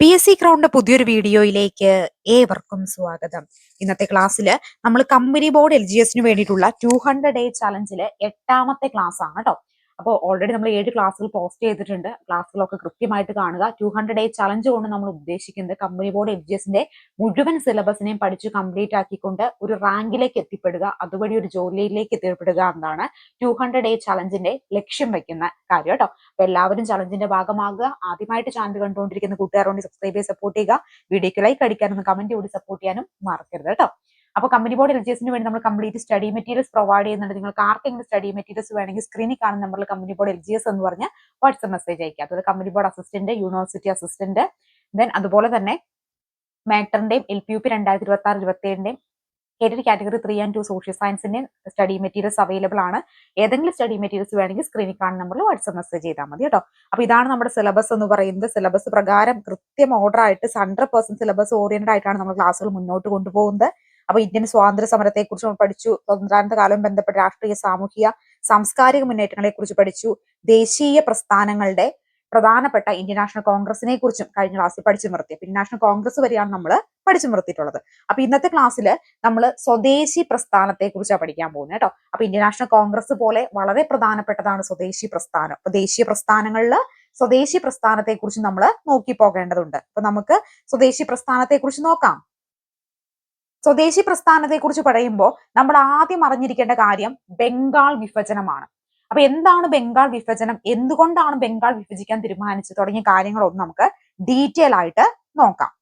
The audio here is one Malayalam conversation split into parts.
പി എസ് സി ക്രൗണ്ട് പുതിയൊരു വീഡിയോയിലേക്ക് ഏവർക്കും സ്വാഗതം. ഇന്നത്തെ ക്ലാസ്സിൽ നമ്മൾ കമ്പനി ബോർഡ് എൽ ജി എസിന് വേണ്ടിയിട്ടുള്ള ടു ഹൺഡ്രഡ് ഡേ ചലഞ്ചിലെ എട്ടാമത്തെ ക്ലാസ് ആണ് കേട്ടോ അപ്പോൾ ഓൾറെഡി നമ്മൾ ഏഴ് ക്ലാസ്സുകൾ പോസ്റ്റ് ചെയ്തിട്ടുണ്ട്. ക്ലാസ്സുകളൊക്കെ കൃത്യമായിട്ട് കാണുക. ടു ഹൺഡ്രഡ് ഡേ ചലഞ്ച് കൊണ്ട് നമ്മൾ ഉദ്ദേശിക്കുന്നത് കമ്പനി ബോർഡ് എഫ് ജി എസിന്റെ മുഴുവൻ സിലബസിനെയും പഠിച്ച് കംപ്ലീറ്റ് ആക്കിക്കൊണ്ട് ഒരു റാങ്കിലേക്ക് എത്തിപ്പെടുക. അതുവഴി ഒരു ജോലിയിലേക്ക് എത്തിപ്പെടുക എന്നാണ് ടു ഹൺഡ്രഡ് ഡേ ചലഞ്ചിന്റെ ലക്ഷ്യം വെക്കുന്ന കാര്യം കേട്ടോ. അപ്പൊ എല്ലാവരും ചലഞ്ചിന്റെ ഭാഗമാകുക. ആദ്യമായിട്ട് ചാനൽ കണ്ടുകൊണ്ടിരിക്കുന്ന കൂട്ടുകാരോട് സബ്സ്ക്രൈബ് ചെയ്ത് സപ്പോർട്ട് ചെയ്യുക. വീഡിയോക്ക് ലൈക്ക് അടിക്കാനും കമന്റ് കൂടി സപ്പോർട്ട് ചെയ്യാനും മറക്കരുത് കേട്ടോ. അപ്പൊ കമ്പനി ബോർഡ് എൽ വേണ്ടി നമ്മൾ കംപ്ലീറ്റ് സ്റ്റഡി മെറ്റീരിയൽസ് പ്രൊവൈഡ് ചെയ്യുന്നുണ്ട്. നിങ്ങൾക്ക് ആർക്കെങ്കിലും സ്റ്റഡി മെറ്റീരിയൽസ് വേണമെങ്കിൽ സ്ക്രീനിൽ കാണുന്ന നമ്പറിൽ കമ്പനി ബോർഡ് എൽജിഎസ് എന്ന് പറഞ്ഞ് വാട്സപ്പ് മെസ്സേജ് അയക്കുക അതുപോലെ company board assistant university assistant then അതുപോലെ തന്നെ മാറ്ററിന്റെയും എൽ പി യു പി രണ്ടായിരത്തി ഇരുപത്തി ആറ് ഇരുപത്തി ഏഴിന്റെയും കേറ്റഡ് category three and two social സയൻസിന്റെ സ്റ്റഡി മെറ്റീരിയൽസ് അവൈലബിൾ ആണ്. ഏതെങ്കിലും സ്റ്റഡി മെറ്റീരിയൽസ് വേണമെങ്കിൽ സ്ക്രീനിൽ കാണുന്ന നമ്പറിൽ വാട്സ്ആപ്പ് മെസ്സേജ് ചെയ്താൽ മതി കേട്ടോ. അപ്പൊ ഇതാണ് നമ്മുടെ സിലബസ് എന്ന് പറയുന്നത്. സിലബസ് പ്രകാരം കൃത്യം ഓർഡർ ആയിട്ട് ഹൺഡ്രഡ് പെർസെന്റ് സിലബസ് ഓറിയന്റഡ് ആയിട്ടാണ് നമ്മൾ ക്ലാസ്സുകൾ മുന്നോട്ട് കൊണ്ടുപോകുന്നത്. അപ്പൊ ഇന്ത്യൻ സ്വാതന്ത്ര്യ സമരത്തെ കുറിച്ച് നമ്മൾ പഠിച്ചു. സ്വാതന്ത്ര്യാനന്ത കാലം ബന്ധപ്പെട്ട രാഷ്ട്രീയ സാമൂഹിക സാംസ്കാരിക മുന്നേറ്റങ്ങളെ കുറിച്ച് പഠിച്ചു. ദേശീയ പ്രസ്ഥാനങ്ങളുടെ പ്രധാനപ്പെട്ട ഇന്ത്യൻ നാഷണൽ കോൺഗ്രസിനെ കുറിച്ചും കഴിഞ്ഞ ക്ലാസ്സിൽ പഠിച്ചു നിർത്തി. അപ്പൊ ഇന്ത്യൻ നാഷണൽ കോൺഗ്രസ് വരെയാണ് നമ്മൾ പഠിച്ചു നിർത്തിയിട്ടുള്ളത്. അപ്പൊ ഇന്നത്തെ ക്ലാസ്സിൽ നമ്മൾ സ്വദേശി പ്രസ്ഥാനത്തെ കുറിച്ചാണ് പഠിക്കാൻ പോകുന്നത് കേട്ടോ. അപ്പൊ ഇന്ത്യൻ നാഷണൽ കോൺഗ്രസ് പോലെ വളരെ പ്രധാനപ്പെട്ടതാണ് സ്വദേശി പ്രസ്ഥാനം. അപ്പൊ ദേശീയ പ്രസ്ഥാനങ്ങളിൽ സ്വദേശി പ്രസ്ഥാനത്തെ കുറിച്ച് നമ്മൾ നോക്കി പോകേണ്ടതുണ്ട്. അപ്പൊ നമുക്ക് സ്വദേശി പ്രസ്ഥാനത്തെ കുറിച്ച് നോക്കാം. സ്വദേശി പ്രസ്ഥാനത്തെക്കുറിച്ച് പറയുമ്പോൾ നമ്മൾ ആദ്യം അറിഞ്ഞിരിക്കേണ്ട കാര്യം ബംഗാൾ വിഭജനമാണ്. അപ്പൊ എന്താണ് ബംഗാൾ വിഭജനം? എന്തുകൊണ്ടാണ് ബംഗാൾ വിഭജിക്കാൻ തീരുമാനിച്ചത്? തുടങ്ങിയ കാര്യങ്ങളൊന്നും നമുക്ക് ഡീറ്റെയിൽ ആയിട്ട് നോക്കാം.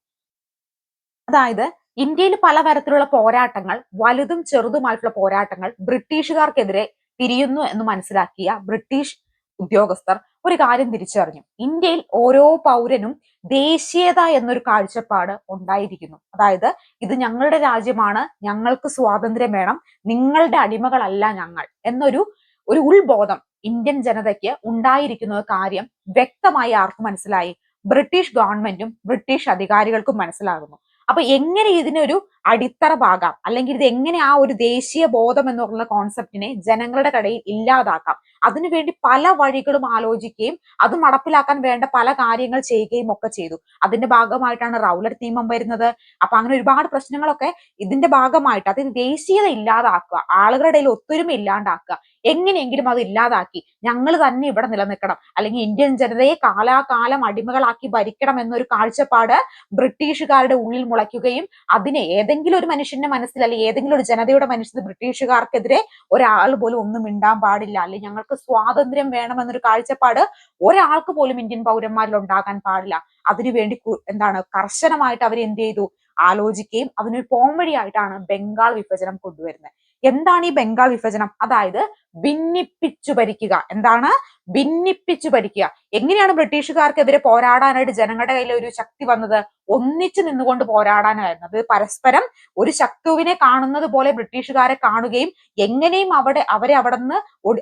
അതായത് ഇന്ത്യയിൽ പലതരത്തിലുള്ള പോരാട്ടങ്ങൾ വലുതും ചെറുതുമായിട്ടുള്ള പോരാട്ടങ്ങൾ ബ്രിട്ടീഷുകാർക്കെതിരെ തിരിയുന്നു എന്ന് മനസ്സിലാക്കിയ ബ്രിട്ടീഷ് ഉദ്യോഗസ്ഥർ ഒരു കാര്യം തിരിച്ചറിഞ്ഞു. ഇന്ത്യയിൽ ഓരോ പൗരനും ദേശീയത എന്നൊരു കാഴ്ചപ്പാട് ഉണ്ടായിരിക്കുന്നു. അതായത് ഇത് ഞങ്ങളുടെ രാജ്യമാണ് ഞങ്ങൾക്ക് സ്വാതന്ത്ര്യം വേണം നിങ്ങളുടെ അടിമകളല്ല ഞങ്ങൾ എന്നൊരു ഒരു ഉൾബോധം ഇന്ത്യൻ ജനതയ്ക്ക് ഉണ്ടായിരിക്കുന്ന കാര്യം വ്യക്തമായി ആർക്ക് മനസ്സിലായി. ബ്രിട്ടീഷ് ഗവൺമെന്റും ബ്രിട്ടീഷ് അധികാരികൾക്കും മനസ്സിലാകുന്നു. അപ്പൊ എങ്ങനെ ഇതിനൊരു അടിത്തറ പാകാം? അല്ലെങ്കിൽ ഇത് എങ്ങനെ ആ ഒരു ദേശീയ ബോധം എന്നുള്ള കോൺസെപ്റ്റിനെ ജനങ്ങളുടെ കടയിൽ ഇല്ലാതാക്കാം? അതിനുവേണ്ടി പല വഴികളും ആലോചിക്കുകയും അത് നടപ്പിലാക്കാൻ വേണ്ട പല കാര്യങ്ങൾ ചെയ്യുകയും ഒക്കെ ചെയ്തു. അതിന്റെ ഭാഗമായിട്ടാണ് റൗലർ നിയമം വരുന്നത്. അപ്പൊ അങ്ങനെ ഒരുപാട് പ്രശ്നങ്ങളൊക്കെ ഇതിന്റെ ഭാഗമായിട്ട് അതിന് ദേശീയത ഇല്ലാതാക്കുക ആളുകളുടെ ഇടയിൽ ഒത്തൊരുമ ഇല്ലാണ്ടാക്കുക എങ്ങനെയെങ്കിലും അത് ഇല്ലാതാക്കി. ഞങ്ങൾ തന്നെ ഇവിടെ നിലനിൽക്കണം. അല്ലെങ്കിൽ ഇന്ത്യൻ ജനതയെ കാലാകാലം അടിമകളാക്കി ഭരിക്കണം എന്നൊരു കാഴ്ചപ്പാട് ബ്രിട്ടീഷുകാരുടെ ഉള്ളിൽ മുളയ്ക്കുകയും അതിനെ ഏതെങ്കിലും ഒരു മനുഷ്യന്റെ മനസ്സിൽ അല്ലെങ്കിൽ ഏതെങ്കിലും ഒരു ജനതയുടെ മനസ്സിൽ ബ്രിട്ടീഷുകാർക്കെതിരെ ഒരാൾ പോലും ഒന്നും മിണ്ടാൻ പാടില്ല. അല്ലെങ്കിൽ ഞങ്ങൾക്ക് സ്വാതന്ത്ര്യം വേണമെന്നൊരു കാഴ്ചപ്പാട് ഒരാൾക്ക് പോലും ഇന്ത്യൻ പൗരന്മാരിൽ ഉണ്ടാകാൻ പാടില്ല. അതിനുവേണ്ടി എന്താണ് കർശനമായിട്ട് അവർ എന്ത് ചെയ്തു? ആലോചിക്കുകയും അതിനൊരു പോംവഴിയായിട്ടാണ് ബംഗാൾ വിഭജനം കൊണ്ടുവരുന്നത്. എന്താണ് ഈ ബംഗാൾ വിഭജനം? അതായത് ഭിന്നിപ്പിച്ചു ഭരിക്കുക. എന്താണ്? ഭിന്നിപ്പിച്ചു ഭരിക്കുക. എങ്ങനെയാണ് ബ്രിട്ടീഷുകാർക്കെതിരെ പോരാടാനായിട്ട് ജനങ്ങളുടെ കയ്യിൽ ഒരു ശക്തി വന്നത്? ഒന്നിച്ചു നിന്നുകൊണ്ട് പോരാടാനായിരുന്നു. അത് പരസ്പരം ഒരു ശത്രുവിനെ കാണുന്നത് പോലെ ബ്രിട്ടീഷുകാരെ കാണുകയും എങ്ങനെയും അവിടെ അവരെ അവിടെ നിന്ന്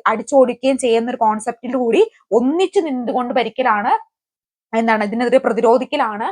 അടിച്ചോടിക്കുകയും ചെയ്യുന്ന ഒരു കോൺസെപ്റ്റിൽ കൂടി ഒന്നിച്ചു നിന്നുകൊണ്ട് ഭരിക്കലാണ് എന്താണ് ഇതിനെതിരെ പ്രതിരോധിക്കലാണ്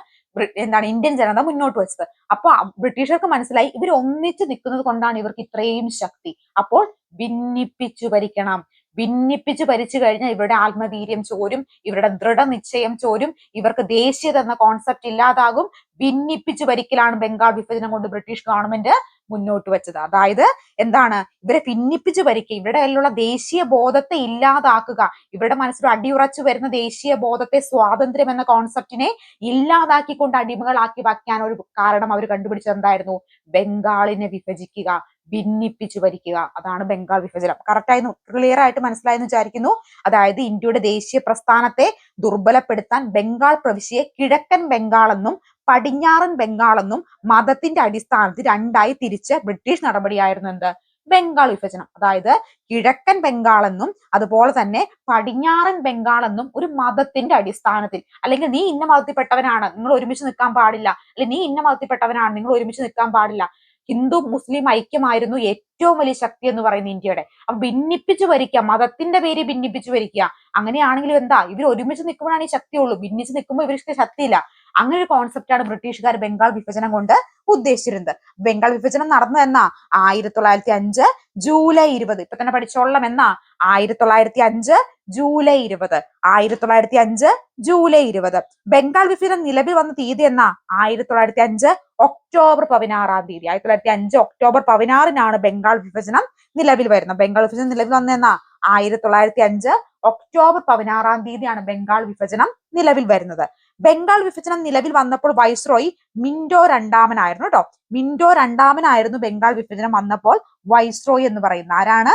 എന്താണ് ഇന്ത്യൻ ജനത മുന്നോട്ട് വെച്ചത്. അപ്പൊ ബ്രിട്ടീഷർക്ക് മനസ്സിലായി ഇവർ ഒന്നിച്ചു നിൽക്കുന്നത് കൊണ്ടാണ് ഇവർക്ക് ഇത്രയും ശക്തി. അപ്പോൾ ഭിന്നിപ്പിച്ചു ഭരിക്കണം. ഭിന്നിപ്പിച്ച് ഭരിച്ചു കഴിഞ്ഞാൽ ഇവരുടെ ആത്മവീര്യം ചോരും ഇവരുടെ ദൃഢനിശ്ചയം ചോരും ഇവർക്ക് ദേശീയത എന്ന കോൺസെപ്റ്റ് ഇല്ലാതാകും. ഭിന്നിപ്പിച്ച് ഭരിക്കലാണ് ബംഗാൾ വിഭജനം കൊണ്ട് ബ്രിട്ടീഷ് ഗവൺമെന്റ് മുന്നോട്ട് വെച്ചത്. അതായത് എന്താണ്? ഇവരെ ഭിന്നിപ്പിച്ച് ഭരിക്കുക ഇവരുടെ കയ്യിലുള്ള ദേശീയ ബോധത്തെ ഇല്ലാതാക്കുക ഇവരുടെ മനസ്സിൽ അടിയുറച്ചു വരുന്ന ദേശീയ ബോധത്തെ സ്വാതന്ത്ര്യം എന്ന കോൺസെപ്റ്റിനെ ഇല്ലാതാക്കിക്കൊണ്ട് അടിമകളാക്കി വയ്ക്കാൻ ഒരു കാരണം അവർ കണ്ടുപിടിച്ചത് എന്തായിരുന്നു? ബംഗാളിനെ വിഭജിക്കുക. ഭിന്നിപ്പിച്ചു ഭരിക്കുക. അതാണ് ബംഗാൾ വിഭജനം. കറക്റ്റായി ക്ലിയർ ആയിട്ട് മനസ്സിലായെന്ന് വിചാരിക്കുന്നു. അതായത് ഇന്ത്യയുടെ ദേശീയ പ്രസ്ഥാനത്തെ ദുർബലപ്പെടുത്താൻ ബംഗാൾ പ്രവിശ്യയെ കിഴക്കൻ ബംഗാൾ എന്നും പടിഞ്ഞാറൻ ബംഗാൾ എന്നും മതത്തിന്റെ അടിസ്ഥാനത്തിൽ രണ്ടായി തിരിച്ച് ബ്രിട്ടീഷ് നടപടിയായിരുന്നു എന്ത്? ബംഗാൾ വിഭജനം. അതായത് കിഴക്കൻ ബംഗാൾ എന്നും അതുപോലെ തന്നെ പടിഞ്ഞാറൻ ബംഗാൾ എന്നും ഒരു മതത്തിന്റെ അടിസ്ഥാനത്തിൽ. അല്ലെങ്കിൽ നീ ഇന്ന മതത്തിൽപ്പെട്ടവനാണ് നിങ്ങൾ ഒരുമിച്ച് നിൽക്കാൻ പാടില്ല. അല്ലെങ്കിൽ നീ ഇന്ന മതത്തിൽപ്പെട്ടവനാണ് നിങ്ങൾ ഒരുമിച്ച് നിൽക്കാൻ പാടില്ല. ഹിന്ദു മുസ്ലിം ഐക്യമായിരുന്നു ഏറ്റവും വലിയ ശക്തി എന്ന് പറയുന്ന ഇന്ത്യയുടെ. അപ്പൊ ഭിന്നിപ്പിച്ചു ഭരിക്കുക മതത്തിന്റെ പേര് ഭിന്നിപ്പിച്ചു ഭരിക്കുക. അങ്ങനെയാണെങ്കിലും എന്താ? ഇവർ ഒരുമിച്ച് നിൽക്കുമ്പോഴാണ് ഈ ശക്തി ശക്തിയുള്ളൂ ഭിന്നിച്ച് നിൽക്കുമ്പോൾ ഇവർക്ക് ശക്തിയില്ല. അങ്ങനെ ഒരു കോൺസെപ്റ്റാണ് ബ്രിട്ടീഷുകാർ ബംഗാൾ വിഭജനം കൊണ്ട് ഉദ്ദേശിച്ചിരുന്നത്. ബംഗാൾ വിഭജനം നടന്നു എന്നാ? ആയിരത്തി തൊള്ളായിരത്തി അഞ്ച് ജൂലൈ ഇരുപത്. ഇപ്പൊ തന്നെ പഠിച്ചോളാം എന്നാ? ആയിരത്തി തൊള്ളായിരത്തി അഞ്ച് ജൂലൈ ഇരുപത്. ആയിരത്തി തൊള്ളായിരത്തി അഞ്ച് ജൂലൈ ഇരുപത്. ബംഗാൾ വിഭജനം നിലവിൽ വന്ന തീയതി എന്നാ? ആയിരത്തി തൊള്ളായിരത്തി അഞ്ച് ഒക്ടോബർ പതിനാറാം തീയതി. ആയിരത്തി തൊള്ളായിരത്തി അഞ്ച് ഒക്ടോബർ പതിനാറിനാണ് ബംഗാൾ വിഭജനം നിലവിൽ വരുന്നത് ബംഗാൾ വിഭജനം നിലവിൽ വന്നെന്നാ? ആയിരത്തി തൊള്ളായിരത്തി അഞ്ച് ഒക്ടോബർ പതിനാറാം തീയതിയാണ് ബംഗാൾ വിഭജനം നിലവിൽ വരുന്നത് ബംഗാൾ വിഭജനം നിലവിൽ വന്നപ്പോൾ വൈസ്രോയി മിൻഡോ രണ്ടാമനായിരുന്നു കേട്ടോ മിൻഡോ രണ്ടാമനായിരുന്നു ബംഗാൾ വിഭജനം വന്നപ്പോൾ വൈസ്രോയി എന്ന് പറയുന്നത്. ആരാണ്?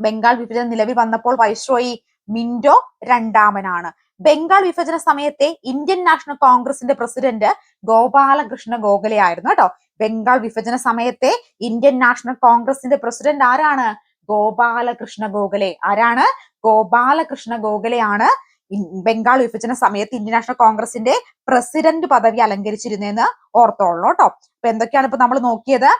ബംഗാൾ വിഭജനം നിലവിൽ വന്നപ്പോൾ വൈസ്രോയി മിൻഡോ രണ്ടാമനാണ്. ബംഗാൾ വിഭജന സമയത്തെ ഇന്ത്യൻ നാഷണൽ കോൺഗ്രസിന്റെ പ്രസിഡന്റ് ഗോപാലകൃഷ്ണ ഗോഖലെ ആയിരുന്നു കേട്ടോ ബംഗാൾ വിഭജന സമയത്തെ ഇന്ത്യൻ നാഷണൽ കോൺഗ്രസിന്റെ പ്രസിഡന്റ് ആരാണ്? ഗോപാലകൃഷ്ണ ഗോഖലെ. ആരാണ്? ഗോപാലകൃഷ്ണ ഗോഖലെയാണ് ബംഗാൾ വിഭജന സമയത്ത് ഇന്ത്യൻ നാഷണൽ കോൺഗ്രസിന്റെ പ്രസിഡന്റ് പദവി അലങ്കരിച്ചിരുന്നതെന്ന് ഓർത്തോളൂ കേട്ടോ. അപ്പൊ എന്തൊക്കെയാണ് ഇപ്പൊ നമ്മൾ നോക്കിയത്?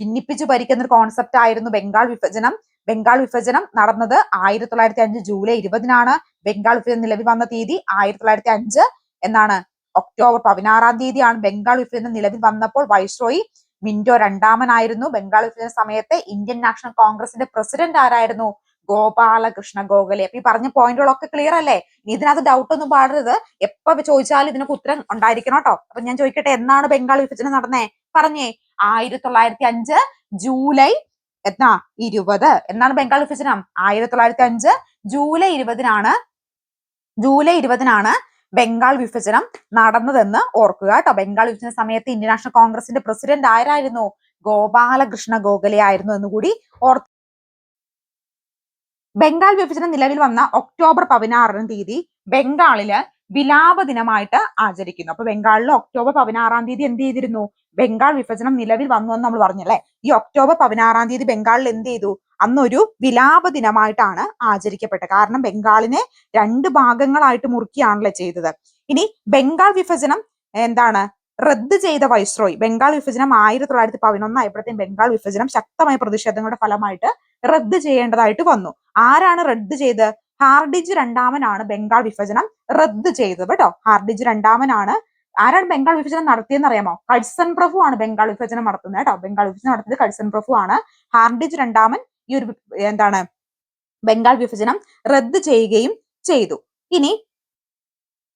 ഭിന്നിപ്പിച്ചു ഭരിക്കുന്ന ഒരു കോൺസെപ്റ്റ് ആയിരുന്നു ബംഗാൾ വിഭജനം. ബംഗാൾ വിഭജനം നടന്നത് ആയിരത്തി തൊള്ളായിരത്തി അഞ്ച് ജൂലൈ ഇരുപതിനാണ്. ബംഗാൾ വിഭജനം നിലവിൽ വന്ന തീയതി ആയിരത്തി തൊള്ളായിരത്തി അഞ്ച് എന്നാണ്. ഒക്ടോബർ പതിനാറാം തീയതിയാണ് ബംഗാൾ വിഭജനം നിലവിൽ വന്നപ്പോൾ വൈസ്രോയി മിന്റോ രണ്ടാമനായിരുന്നു. ബംഗാൾ വിഭജന സമയത്തെ ഇന്ത്യൻ നാഷണൽ കോൺഗ്രസിന്റെ പ്രസിഡന്റ് ആരായിരുന്നു? ഗോപാലകൃഷ്ണ ഗോഖലെ. അപ്പൊ ഈ പറഞ്ഞ പോയിന്റുകളൊക്കെ ക്ലിയർ അല്ലേ? ഇനി ഇതിനകത്ത് ഡൗട്ട് ഒന്നും പാടരുത്. എപ്പോ ചോദിച്ചാലും ഇതിനൊക്കെ ഉത്തരം ഉണ്ടായിരിക്കണം കേട്ടോ. അപ്പൊ ഞാൻ ചോദിക്കട്ടെ എന്നാണ് ബംഗാൾ വിഭജനം നടന്നേ? പറഞ്ഞേ ആയിരത്തി തൊള്ളായിരത്തി അഞ്ച് ജൂലൈ എന്നാ ഇരുപത്. എന്നാണ് ബംഗാൾ വിഭജനം ആയിരത്തി തൊള്ളായിരത്തി അഞ്ച് ജൂലൈ ഇരുപതിനാണ് ജൂലൈ ഇരുപതിനാണ് ബംഗാൾ വിഭജനം നടന്നതെന്ന് ഓർക്കുക കേട്ടോ ബംഗാൾ വിഭജന സമയത്ത് ഇന്ത്യൻ നാഷണൽ കോൺഗ്രസിന്റെ പ്രസിഡന്റ് ആരായിരുന്നു? ഗോപാലകൃഷ്ണ ഗോഖലെ ആയിരുന്നു എന്ന് കൂടി ഓർ ബംഗാൾ വിഭജനം നിലവിൽ വന്ന ഒക്ടോബർ പതിനാറാം തീയതി ബംഗാളിൽ വിലാപ ദിനമായിട്ട് ആചരിക്കുന്നു. അപ്പൊ ബംഗാളിൽ ഒക്ടോബർ പതിനാറാം തീയതി എന്ത് ചെയ്തിരുന്നു? ബംഗാൾ വിഭജനം നിലവിൽ വന്നു എന്ന് നമ്മൾ പറഞ്ഞല്ലേ? ഈ ഒക്ടോബർ പതിനാറാം തീയതി ബംഗാളിൽ എന്ത് ചെയ്തു? അന്നൊരു വിലാപ ദിനമായിട്ടാണ് ആചരിക്കപ്പെട്ടത്. കാരണം ബംഗാളിനെ രണ്ട് ഭാഗങ്ങളായിട്ട് മുറുക്കിയാണല്ലോ ചെയ്തത്. ഇനി ബംഗാൾ വിഭജനം എന്താണ്? റദ്ദ് ചെയ്ത വൈസ്രോയി. ബംഗാൾ വിഭജനം ആയിരത്തി തൊള്ളായിരത്തി പതിനൊന്ന് ആയപ്പോഴത്തേക്കും ബംഗാൾ വിഭജനം ശക്തമായ പ്രതിഷേധങ്ങളുടെ ഫലമായിട്ട് റദ്ദ് ചെയ്യേണ്ടതായിട്ട് വന്നു. ആരാണ് റദ്ദ് ചെയ്ത്? ഹാർഡിജ് രണ്ടാമനാണ് ബംഗാൾ വിഭജനം റദ്ദ് ചെയ്തത് കേട്ടോ. ഹാർഡിജ് രണ്ടാമനാണ്. ആരാണ് ബംഗാൾ വിഭജനം നടത്തിയെന്ന് അറിയാമോ? കഴ്സൺ പ്രഭു ആണ് ബംഗാൾ വിഭജനം നടത്തുന്നത് കേട്ടോ. ബംഗാൾ വിഭജനം നടത്തിയത് കഴ്സൺ പ്രഭു ആണ് ഹാർഡിജ് രണ്ടാമൻ ഈ ഒരു എന്താണ് ബംഗാൾ വിഭജനം റദ്ദ് ചെയ്യുകയും ചെയ്തു. ഇനി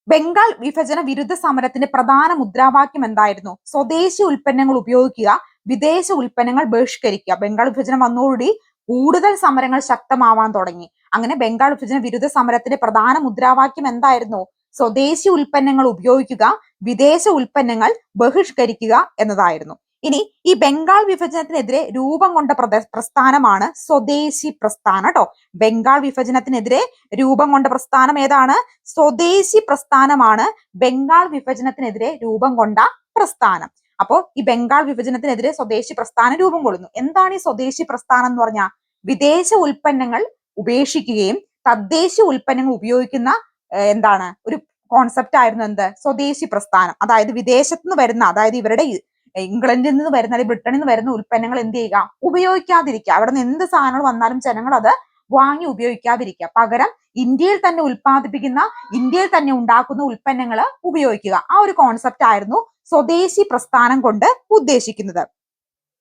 ബംഗാൾ വിഭജന വിരുദ്ധ സമരത്തിന്റെ പ്രധാന മുദ്രാവാക്യം എന്തായിരുന്നു? സ്വദേശി ഉൽപ്പന്നങ്ങൾ ഉപയോഗിക്കുക വിദേശ ഉൽപ്പന്നങ്ങൾ ബഹിഷ്കരിക്കുക. ബംഗാൾ വിഭജനം വന്നതോടുകൂടി കൂടുതൽ സമരങ്ങൾ ശക്തമാവാൻ തുടങ്ങി. അങ്ങനെ ബംഗാൾ വിഭജന വിരുദ്ധ സമരത്തിന്റെ പ്രധാന മുദ്രാവാക്യം എന്തായിരുന്നു? സ്വദേശി ഉൽപ്പന്നങ്ങൾ ഉപയോഗിക്കുക വിദേശ ഉൽപ്പന്നങ്ങൾ ബഹിഷ്കരിക്കുക എന്നതായിരുന്നു. ഇനി ഈ ബംഗാൾ വിഭജനത്തിനെതിരെ രൂപം കൊണ്ട പ്രസ്ഥാനമാണ് സ്വദേശി പ്രസ്ഥാനം കേട്ടോ ബംഗാൾ വിഭജനത്തിനെതിരെ രൂപം കൊണ്ട പ്രസ്ഥാനം ഏതാണ്? സ്വദേശി പ്രസ്ഥാനമാണ് ബംഗാൾ വിഭജനത്തിനെതിരെ രൂപം കൊണ്ട പ്രസ്ഥാനം. അപ്പോ ഈ ബംഗാൾ വിഭജനത്തിനെതിരെ സ്വദേശി പ്രസ്ഥാനം രൂപം കൊള്ളുന്നു. എന്താണ് ഈ സ്വദേശി പ്രസ്ഥാനം എന്ന് പറഞ്ഞാൽ വിദേശ ഉൽപ്പന്നങ്ങൾ ഉപേക്ഷിക്കുകയും തദ്ദേശീയ ഉൽപ്പന്നങ്ങൾ ഉപയോഗിക്കുന്ന എന്താണ്? ഒരു കോൺസെപ്റ്റ് ആയിരുന്നു എന്ത്? സ്വദേശി പ്രസ്ഥാനം. അതായത് വിദേശത്ത് നിന്ന് വരുന്ന അതായത് ഇവരുടെ ഇംഗ്ലണ്ടിൽ നിന്ന് വരുന്ന അല്ലെങ്കിൽ ബ്രിട്ടനിൽ നിന്ന് വരുന്ന ഉൽപ്പന്നങ്ങൾ എന്ത് ചെയ്യുക? ഉപയോഗിക്കാതിരിക്കുക. അവിടെ നിന്ന് എന്ത് സാധനങ്ങൾ വന്നാലും ജനങ്ങൾ അത് വാങ്ങി ഉപയോഗിക്കാതിരിക്കുക. പകരം ഇന്ത്യയിൽ തന്നെ ഉൽപ്പാദിപ്പിക്കുന്ന ഇന്ത്യയിൽ തന്നെ ഉണ്ടാക്കുന്ന ഉൽപ്പന്നങ്ങൾ ഉപയോഗിക്കുക. ആ ഒരു കോൺസെപ്റ്റ് ആയിരുന്നു സ്വദേശി പ്രസ്ഥാനം കൊണ്ട് ഉദ്ദേശിക്കുന്നത്.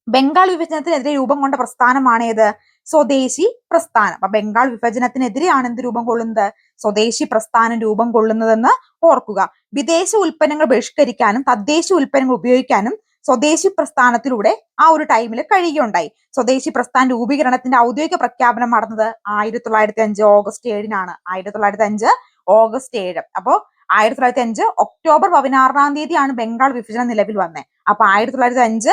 ബംഗാൾ വിഭജനത്തിനെതിരെ രൂപം കൊണ്ട പ്രസ്ഥാനമാണ് ഏത്? സ്വദേശി പ്രസ്ഥാനം. അപ്പൊ ബംഗാൾ വിഭജനത്തിനെതിരെയാണ് എന്ത് രൂപം കൊള്ളുന്നത്? സ്വദേശി പ്രസ്ഥാനം രൂപം കൊള്ളുന്നതെന്ന് ഓർക്കുക. വിദേശ ഉൽപ്പന്നങ്ങൾ ബഹിഷ്കരിക്കാനും തദ്ദേശ ഉൽപ്പന്നങ്ങൾ ഉപയോഗിക്കാനും സ്വദേശി പ്രസ്ഥാനത്തിലൂടെ ആ ഒരു ടൈമിൽ കഴിയുകയുണ്ടായി. സ്വദേശി പ്രസ്ഥാന രൂപീകരണത്തിന്റെ ഔദ്യോഗിക പ്രഖ്യാപനം നടന്നത് ആയിരത്തി തൊള്ളായിരത്തി അഞ്ച് ഓഗസ്റ്റ് ഏഴിനാണ്. ആയിരത്തി തൊള്ളായിരത്തി അഞ്ച് ഓഗസ്റ്റ് ഏഴ്. അപ്പോ ആയിരത്തി തൊള്ളായിരത്തി അഞ്ച് ഒക്ടോബർ പതിനാറാം തീയതിയാണ് ബംഗാൾ വിഭജനം നിലവിൽ വന്നത് അപ്പൊ ആയിരത്തി തൊള്ളായിരത്തി അഞ്ച്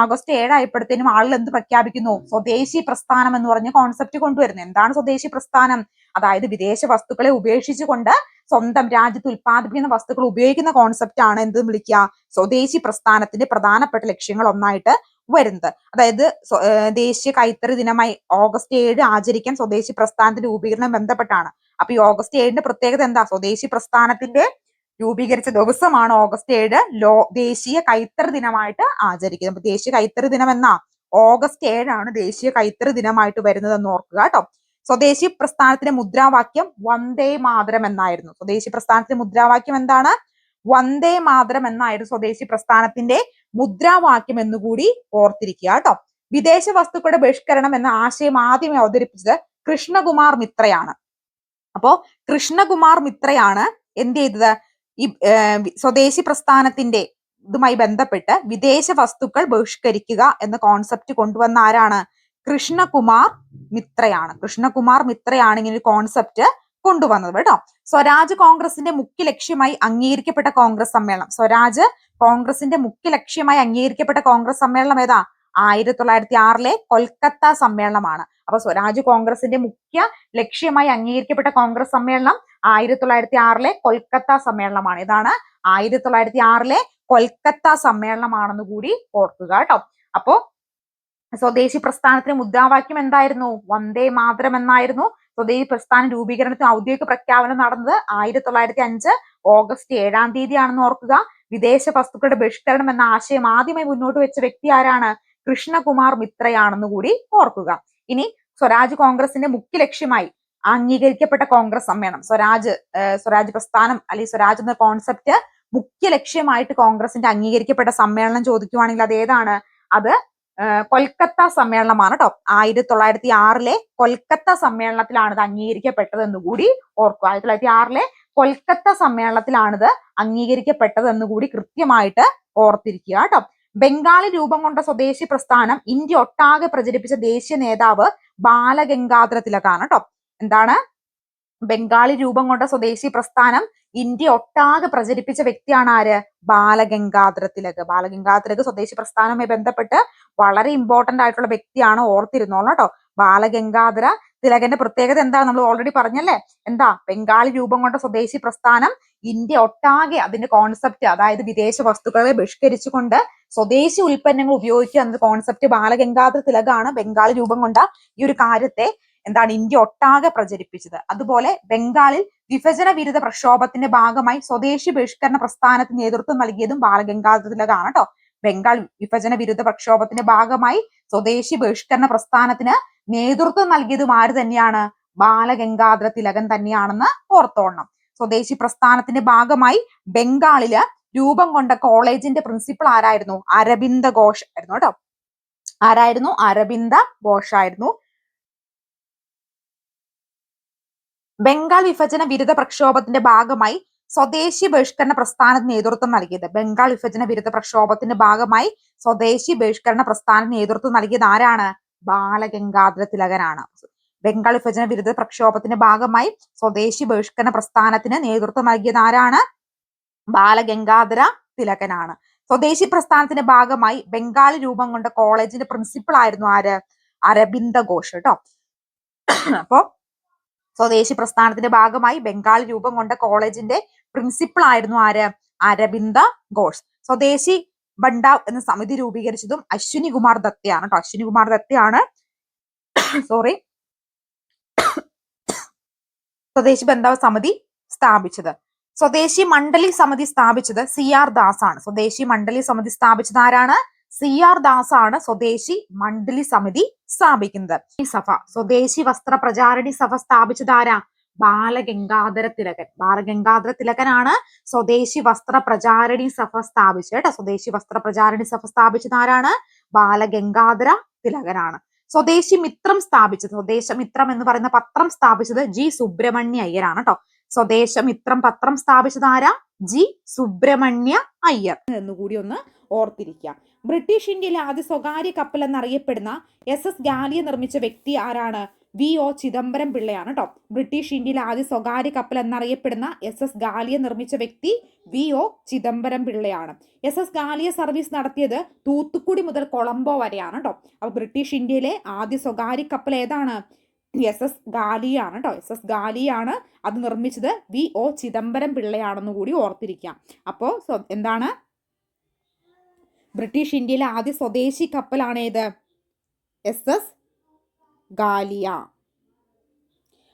ആഗസ്റ്റ് ഏഴായപ്പോഴത്തേനും ആളുകൾ എന്ത് പ്രഖ്യാപിക്കുന്നു? സ്വദേശി പ്രസ്ഥാനം എന്ന് പറഞ്ഞ കോൺസെപ്റ്റ് കൊണ്ടുവരുന്നു. എന്താണ് സ്വദേശി പ്രസ്ഥാനം? അതായത് വിദേശ വസ്തുക്കളെ ഉപേക്ഷിച്ചുകൊണ്ട് സ്വന്തം രാജ്യത്ത് ഉൽപ്പാദിപ്പിക്കുന്ന വസ്തുക്കൾ ഉപയോഗിക്കുന്ന കോൺസെപ്റ്റ് ആണ് എന്ത് വിളിക്കുക? സ്വദേശി പ്രസ്ഥാനത്തിന്റെ പ്രധാനപ്പെട്ട ലക്ഷ്യങ്ങൾ ഒന്നായിട്ട് വരുന്നത്. അതായത് ദേശീയ കൈത്തറി ദിനമായി ഓഗസ്റ്റ് ഏഴ് ആചരിക്കാൻ സ്വദേശി പ്രസ്ഥാനത്തിന്റെ രൂപീകരണം ബന്ധപ്പെട്ടാണ്. അപ്പൊ ഈ ഓഗസ്റ്റ് ഏഴിന്റെ പ്രത്യേകത എന്താ? സ്വദേശി പ്രസ്ഥാനത്തിന്റെ രൂപീകരിച്ച ദിവസമാണ് ഓഗസ്റ്റ് ഏഴ് ലോ ദേശീയ കൈത്തറി ദിനമായിട്ട് ആചരിക്കുന്നത്. അപ്പൊ ദേശീയ കൈത്തറി ദിനം എന്നാ? ഓഗസ്റ്റ് ഏഴാണ് ദേശീയ കൈത്തറി ദിനമായിട്ട് വരുന്നത് എന്ന് ഓർക്കുക കേട്ടോ. സ്വദേശി പ്രസ്ഥാനത്തിന്റെ മുദ്രാവാക്യം വന്ദേ മാതരം എന്നായിരുന്നു. സ്വദേശി പ്രസ്ഥാനത്തിന്റെ മുദ്രാവാക്യം എന്താണ്? വന്ദേ മാതരം എന്നായിരുന്നു സ്വദേശി പ്രസ്ഥാനത്തിന്റെ മുദ്രാവാക്യം എന്നുകൂടി ഓർത്തിരിക്കുക കേട്ടോ. വിദേശ വസ്തുക്കളുടെ ബഹിഷ്കരണം എന്ന ആശയം ആദ്യമേ അവതരിപ്പിച്ചത് കൃഷ്ണകുമാർ മിത്രയാണ്. അപ്പോ കൃഷ്ണകുമാർ മിത്രയാണ് എന്ത് ചെയ്തത്? ഈ സ്വദേശി പ്രസ്ഥാനത്തിന്റെ ഇതുമായി ബന്ധപ്പെട്ട് വിദേശ വസ്തുക്കൾ ബഹിഷ്കരിക്കുക എന്ന കോൺസെപ്റ്റ് കൊണ്ടുവന്ന ആരാണ്? കൃഷ്ണകുമാർ മിത്രയാണ്. കൃഷ്ണകുമാർ മിത്രയാണ് ഇങ്ങനെ ഒരു കോൺസെപ്റ്റ് കൊണ്ടുവന്നത് കേട്ടോ. സ്വരാജ് കോൺഗ്രസിന്റെ മുഖ്യ ലക്ഷ്യമായി അംഗീകരിക്കപ്പെട്ട കോൺഗ്രസ് സമ്മേളനം. സ്വരാജ് കോൺഗ്രസിന്റെ മുഖ്യ ലക്ഷ്യമായി അംഗീകരിക്കപ്പെട്ട കോൺഗ്രസ് സമ്മേളനം ഏതാ? ആയിരത്തി തൊള്ളായിരത്തി ആറിലെ കൊൽക്കത്ത സമ്മേളനമാണ്. അപ്പൊ സ്വരാജ് കോൺഗ്രസിന്റെ മുഖ്യ ലക്ഷ്യമായി അംഗീകരിക്കപ്പെട്ട കോൺഗ്രസ് സമ്മേളനം ആയിരത്തി തൊള്ളായിരത്തി ആറിലെ കൊൽക്കത്ത സമ്മേളനമാണ്. ഇതാണ് ആയിരത്തി തൊള്ളായിരത്തി ആറിലെ കൊൽക്കത്ത സമ്മേളനമാണെന്ന് കൂടി ഓർക്കുക കേട്ടോ. അപ്പോ സ്വദേശി പ്രസ്ഥാനത്തിന് മുദ്രാവാക്യം എന്തായിരുന്നു? വന്ദേ മാതരം എന്നായിരുന്നു. സ്വദേശി പ്രസ്ഥാന രൂപീകരണത്തിന് ഔദ്യോഗിക പ്രഖ്യാപനം നടന്നത് ആയിരത്തി തൊള്ളായിരത്തി അഞ്ച് ഓഗസ്റ്റ് ഏഴാം തീയതിയാണെന്ന് ഓർക്കുക. വിദേശ വസ്തുക്കളുടെ ബഹിഷ്കരണം എന്ന ആശയം ആദ്യമായി മുന്നോട്ട് വെച്ച വ്യക്തി ആരാണ്? കൃഷ്ണകുമാർ മിത്രയാണെന്ന് കൂടി ഓർക്കുക. ഇനി സ്വരാജ് കോൺഗ്രസിന്റെ മുഖ്യ ലക്ഷ്യമായി അംഗീകരിക്കപ്പെട്ട കോൺഗ്രസ് സമ്മേളനം. സ്വരാജ് സ്വരാജ് പ്രസ്ഥാനം അല്ലെങ്കിൽ സ്വരാജ് എന്ന കോൺസെപ്റ്റ് മുഖ്യ ലക്ഷ്യമായിട്ട് കോൺഗ്രസിന്റെ അംഗീകരിക്കപ്പെട്ട സമ്മേളനം ചോദിക്കുവാണെങ്കിൽ അത് ഏതാണ്? അത് കൊൽക്കത്ത സമ്മേളനമാണ് കേട്ടോ ആയിരത്തി തൊള്ളായിരത്തി ആറിലെ കൊൽക്കത്ത സമ്മേളനത്തിലാണ് ഇത് അംഗീകരിക്കപ്പെട്ടതെന്ന് കൂടി ഓർക്കുക. ആയിരത്തി തൊള്ളായിരത്തി ആറിലെ കൊൽക്കത്ത സമ്മേളനത്തിലാണിത് അംഗീകരിക്കപ്പെട്ടതെന്ന് കൂടി കൃത്യമായിട്ട് ഓർത്തിരിക്കുക കേട്ടോ ബംഗാളി രൂപം കൊണ്ട സ്വദേശി പ്രസ്ഥാനം ഇന്ത്യ ഒട്ടാകെ പ്രചരിപ്പിച്ച ദേശീയ നേതാവ് ബാലഗംഗാധര തിലകാണ് കേട്ടോ എന്താണ്? ബംഗാളി രൂപം കൊണ്ട സ്വദേശി പ്രസ്ഥാനം ഇന്ത്യ ഒട്ടാകെ പ്രചരിപ്പിച്ച വ്യക്തിയാണ് ആര്? ബാലഗംഗാധര തിലക് ബാലഗംഗാധര തിലക് സ്വദേശി പ്രസ്ഥാനവുമായി ബന്ധപ്പെട്ട് വളരെ ഇമ്പോർട്ടന്റ് ആയിട്ടുള്ള വ്യക്തിയാണ് ഓർത്തിരുന്നോ കേട്ടോ. ബാലഗംഗാധര തിലകന്റെ പ്രത്യേകത എന്താ നമ്മൾ ഓൾറെഡി പറഞ്ഞല്ലേ? എന്താ? ബംഗാളി രൂപം കൊണ്ട സ്വദേശി പ്രസ്ഥാനം ഇന്ത്യ ഒട്ടാകെ അതിന്റെ കോൺസെപ്റ്റ് അതായത് വിദേശ വസ്തുക്കളെ ബഹിഷ്കരിച്ചുകൊണ്ട് സ്വദേശി ഉൽപ്പന്നങ്ങൾ ഉപയോഗിക്കുക എന്ന കോൺസെപ്റ്റ് ബാലഗംഗാധര തിലകാണ് ബംഗാളി രൂപം കൊണ്ട ഈ ഒരു കാര്യത്തെ എന്താണ് ഇന്ത്യ ഒട്ടാകെ പ്രചരിപ്പിച്ചത്. അതുപോലെ ബംഗാളിൽ വിഭജന വിരുദ്ധ പ്രക്ഷോഭത്തിന്റെ ഭാഗമായി സ്വദേശി ബഹിഷ്കരണ പ്രസ്ഥാനത്തിന് നേതൃത്വം നൽകിയതും ബാലഗംഗാധര തിലകാണ് കേട്ടോ. ബംഗാൾ വിഭജന വിരുദ്ധ പ്രക്ഷോഭത്തിന്റെ ഭാഗമായി സ്വദേശി ബഹിഷ്കരണ പ്രസ്ഥാനത്തിന് നേതൃത്വം നൽകിയതും ആര് തന്നെയാണ്? ബാലഗംഗാധര തിലകൻ തന്നെയാണെന്ന് ഓർത്തോണം സ്വദേശി പ്രസ്ഥാനത്തിന്റെ ഭാഗമായി ബംഗാളിൽ രൂപം കൊണ്ട കോളേജിന്റെ പ്രിൻസിപ്പൾ ആരായിരുന്നു? അരബിന്ദ ഘോഷ് ആയിരുന്നു കേട്ടോ. ആരായിരുന്നു? അരബിന്ദ ഘോഷ് ആയിരുന്നു. ബംഗാൾ വിഭജന വിരുദ്ധ പ്രക്ഷോഭത്തിന്റെ ഭാഗമായി സ്വദേശി ബഹിഷ്കരണ പ്രസ്ഥാനത്തിന് നേതൃത്വം നൽകിയത്. ബംഗാൾ വിഭജന വിരുദ്ധ പ്രക്ഷോഭത്തിന്റെ ഭാഗമായി സ്വദേശി ബഹിഷ്കരണ പ്രസ്ഥാനത്തിന് നേതൃത്വം നൽകിയത് ആരാണ്? ബാലഗംഗാധര തിലകനാണ്. ബംഗാൾ വിഭജന വിരുദ്ധ പ്രക്ഷോഭത്തിന്റെ ഭാഗമായി സ്വദേശി ബഹിഷ്കരണ പ്രസ്ഥാനത്തിന് നേതൃത്വം നൽകിയത് ആരാണ്? ബാലഗംഗാധര തിലകനാണ്. സ്വദേശി പ്രസ്ഥാനത്തിന്റെ ഭാഗമായി ബംഗാളി രൂപം കൊണ്ട കോളേജിന്റെ പ്രിൻസിപ്പൾ ആയിരുന്നു ആര്? അരബിന്ദ ഘോഷ് കേട്ടോ അപ്പോ സ്വദേശി പ്രസ്ഥാനത്തിന്റെ ഭാഗമായി ബംഗാൾ രൂപം കൊണ്ട കോളേജിന്റെ പ്രിൻസിപ്പൾ ആയിരുന്നു ആര്? അരബിന്ദ ഘോഷ്. സ്വദേശി ബണ്ടാവ് എന്ന സമിതി രൂപീകരിച്ചതും അശ്വിനി കുമാർ ദത്തയാണ് കേട്ടോ അശ്വിനി കുമാർ ദത്തയാണ് സോറി സ്വദേശി ബന്ധാവ് സമിതി സ്ഥാപിച്ചത്. സ്വദേശി മണ്ഡലി സമിതി സ്ഥാപിച്ചത് സി ആർ ദാസ് ആണ്. സ്വദേശി മണ്ഡലി സമിതി സ്ഥാപിച്ചത് ആരാണ്? സി ആർ ദാസ് ആണ് സ്വദേശി മണ്ഡലി സമിതി സ്ഥാപിക്കുന്നത്. ഈ സഭ സ്വദേശി വസ്ത്ര പ്രചാരണി സഭ സ്ഥാപിച്ചത് ആരാ? ബാലഗംഗാധര തിലകൻ. ബാലഗംഗാധര തിലകനാണ് സ്വദേശി വസ്ത്ര പ്രചാരണി സഭ സ്ഥാപിച്ചത് കേട്ടോ. സ്വദേശി വസ്ത്ര പ്രചാരണി സഭ സ്ഥാപിച്ചത് ആരാണ്? ബാലഗംഗാധര തിലകനാണ്. സ്വദേശി മിത്രം സ്ഥാപിച്ചത് സ്വദേശ മിത്രം എന്ന് പറയുന്ന പത്രം സ്ഥാപിച്ചത് ജി സുബ്രഹ്മണ്യ അയ്യരാണ് കേട്ടോ. സ്വദേശമിത്രം പത്രം സ്ഥാപിച്ചത് ആരാ ജി സുബ്രഹ്മണ്യ അയ്യർ. എന്നുകൂടി ഒന്ന് ഓർത്തിരിക്കുക. ബ്രിട്ടീഷ് ഇന്ത്യയിലെ ആദ്യ സ്വകാര്യ കപ്പൽ എന്നറിയപ്പെടുന്ന എസ് എസ് ഗാലിയ നിർമ്മിച്ച വ്യക്തി ആരാണ്? വി ഒ ചിദംബരം പിള്ളയാണ് കേട്ടോ ബ്രിട്ടീഷ് ഇന്ത്യയിലെ ആദ്യ സ്വകാര്യ കപ്പൽ എന്നറിയപ്പെടുന്ന എസ് എസ് ഗാലിയ നിർമ്മിച്ച വ്യക്തി വി ഒ ചിദംബരം പിള്ളയാണ്. എസ് എസ് ഗാലിയ സർവീസ് നടത്തിയത് തൂത്തുക്കുടി മുതൽ കൊളംബോ വരെയാണ് കേട്ടോ അപ്പൊ ബ്രിട്ടീഷ് ഇന്ത്യയിലെ ആദ്യ സ്വകാര്യ കപ്പൽ ഏതാണ്? എസ് എസ് ഗാലിയാണ് കേട്ടോ എസ് എസ് ഗാലിയാണ് അത് നിർമ്മിച്ചത് വി. ഒ. ചിദംബരം പിള്ളയാണെന്ന് കൂടി ഓർത്തിരിക്കാം. അപ്പോൾ എന്താണ്? ബ്രിട്ടീഷ് ഇന്ത്യയിലെ ആദ്യ സ്വദേശി കപ്പലാണ് ഏത്? എസ് എസ് ഗാലിയ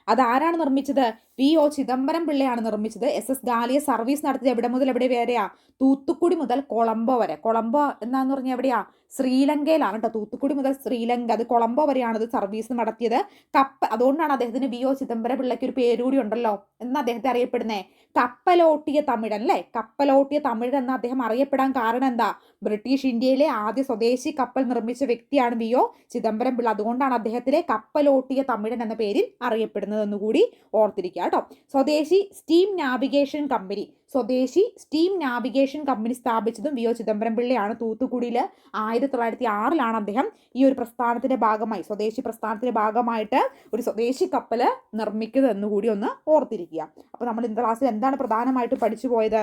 അതാരാണ് നിർമ്മിച്ചത്? വി ഒ ചിദംബരം പിള്ളയാണ് നിർമ്മിച്ചത്. എസ് എസ് ഗാലിയ സർവീസ് നടത്തിയത് എവിടെ മുതൽ എവിടെ വരെയാ? തൂത്തുക്കുടി മുതൽ കൊളംബോ വരെ. കൊളംബോ എന്നാന്ന് പറഞ്ഞാൽ എവിടെയാ? ശ്രീലങ്കയിലാണ് കേട്ടോ തൂത്തുക്കുടി മുതൽ ശ്രീലങ്ക. അത് കൊളംബോ വരെയാണ് ഇത് സർവീസ് നടത്തിയത്. കപ്പ അതുകൊണ്ടാണ് അദ്ദേഹത്തിന് വി ഒ ചിദംബരം പിള്ളയ്ക്ക് ഒരു പേരുകൂടി ഉണ്ടല്ലോ എന്ന് അദ്ദേഹത്തെ അറിയപ്പെടുന്നത് കപ്പലോട്ടിയ തമിഴൻ അല്ലേ? കപ്പലോട്ടിയ തമിഴൻ എന്ന് അദ്ദേഹം അറിയപ്പെടാൻ കാരണം എന്താ? ബ്രിട്ടീഷ് ഇന്ത്യയിലെ ആദ്യ സ്വദേശി കപ്പൽ നിർമ്മിച്ച വ്യക്തിയാണ് വി ഒ ചിദംബരം പിള്ള. അതുകൊണ്ടാണ് അദ്ദേഹത്തിലെ കപ്പലോട്ടിയ തമിഴൻ എന്ന പേരിൽ അറിയപ്പെടുന്നതെന്നുകൂടി ഓർത്തിരിക്കുക. കേട്ടോ. Swadeshi steam navigation company. Swadeshi steam navigation company സ്ഥാപിച്ചതും V O Chidambaram പിള്ളയാണ് തൂത്തുക്കുടിയിൽ ആയിരത്തി തൊള്ളായിരത്തി ആറിലാണ് അദ്ദേഹം ഈ ഒരു പ്രസ്ഥാനത്തിന്റെ ഭാഗമായി സ്വദേശി പ്രസ്ഥാനത്തിന്റെ ഭാഗമായിട്ട് ഒരു സ്വദേശി കപ്പൽ നിർമ്മിക്കുന്നത് എന്നുകൂടി ഒന്ന് ഓർത്തിരിക്കുക. അപ്പോൾ നമ്മൾ ഇന്നത്തെ ക്ലാസ്സിൽ എന്താണ് പ്രധാനമായിട്ടും പഠിച്ചു പോയത്?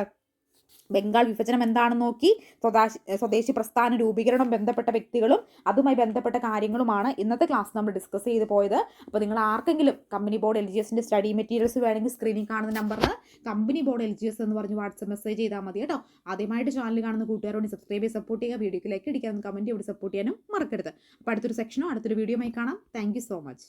ബംഗാൾ വിഭജനം എന്താണെന്ന് നോക്കി. സ്വദേശി സ്വദേശി പ്രസ്ഥാന രൂപീകരണം ബന്ധപ്പെട്ട വ്യക്തികളും അതുമായി ബന്ധപ്പെട്ട കാര്യങ്ങളുമാണ് ഇന്നത്തെ ക്ലാസ് നമ്മൾ ഡിസ്കസ് ചെയ്ത് പോയത്. അപ്പോൾ നിങ്ങൾ ആർക്കെങ്കിലും കമ്പനി ബോർഡ് എൽ ജി എസിന്റെ സ്റ്റഡി മെറ്റീരിയൽസ് വേണമെങ്കിൽ സ്ക്രീനിൽ കാണുന്ന നമ്പറിൽ company board L G S എന്ന് പറഞ്ഞ് വാട്സപ്പ് മെസ്സേജ് ചെയ്താൽ മതി കേട്ടോ. ആദ്യമായിട്ട് ചാനൽ കാണുന്ന കൂട്ടുകാരോട് സബ്സ്ക്രൈബ് ചെയ്ത് സപ്പോർട്ട് ചെയ്യുക വീഡിയോക്ക് ലൈക്ക് അടിക്കാൻ കമന്റ് ഇവിടെ സപ്പോർട്ട് ചെയ്യാനും മറക്കരുത്. അപ്പോൾ അടുത്തൊരു സെക്ഷനോ അടുത്തൊരു വീഡിയോയുമായി കാണാം. Thank so much